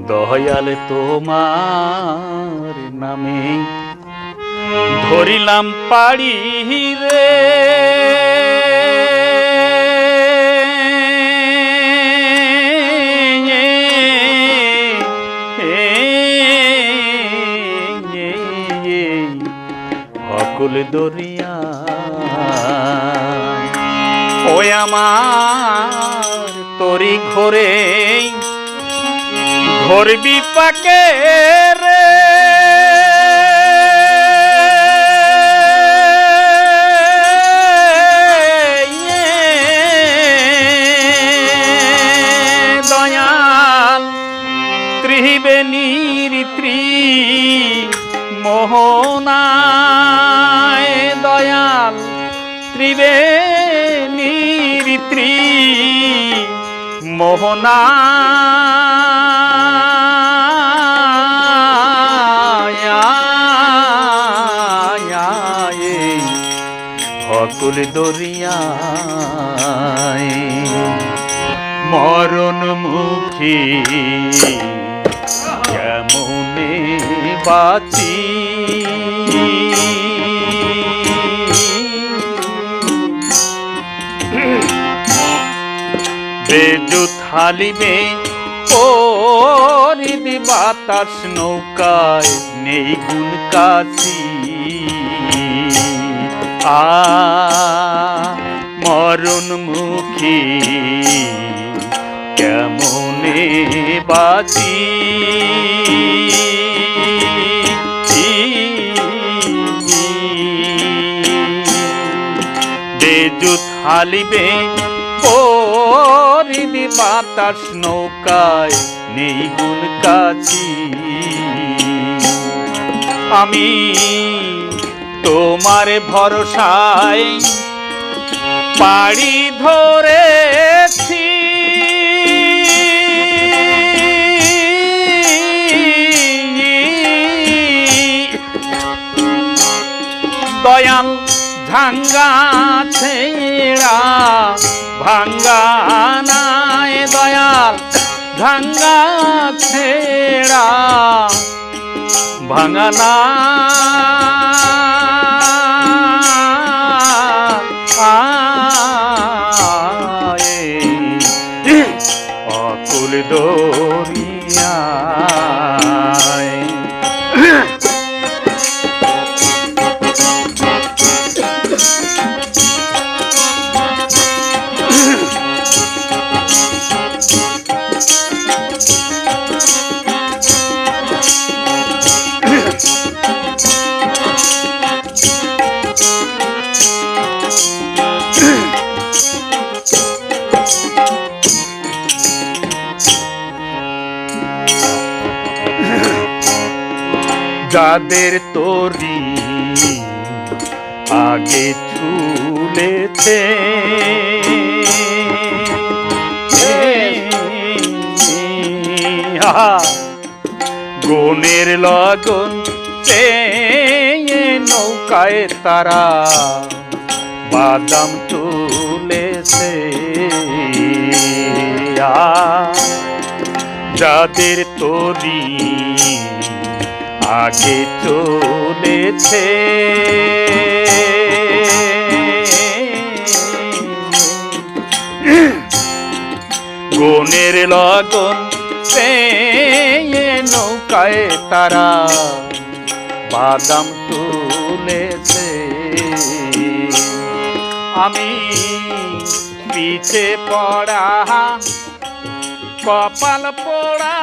দয়াল তোমার নামে। ধরিলাম পাড়ি রে। অকুল দরিয়া আমার তরি ঘরে। ঘরবি পাকে রে। দয়াল ত্রিবেণীর ত্রি মোহনায়। দয়াল ত্রিবেণীর ত্রি মোহনা অকুল দরিয়ায়। মরণ মুখী কেমনে বাঁচি? বেজুত হালিবে পরিদি বাতাস নৌকায় নেই গুণ কাছি আ মরণ মুখী কেমনে বাঁচি? বেজুত হালিবে পরিদি বাতাস নৌকায় নেই গুণ কাছি। আমি তোমার ভরসায় পাড়ি ধরেছি। দয়াল ঝাঙ্গা ছেড়া ভাঙ্গা নাই দয়াল ঝাঙ্গা ছেড়া ভাঙানা অকুল যাদের তরি আগে আহা, গুণের লগন চেয়ে নৌকায় তারা বাদাম তুলেছে। যাদের তরি আগে চলেছে গনের লগন পেয়ে নৌকায় তারা বাদাম তুলেছে। আমি পিছে পড়া কপাল পোড়া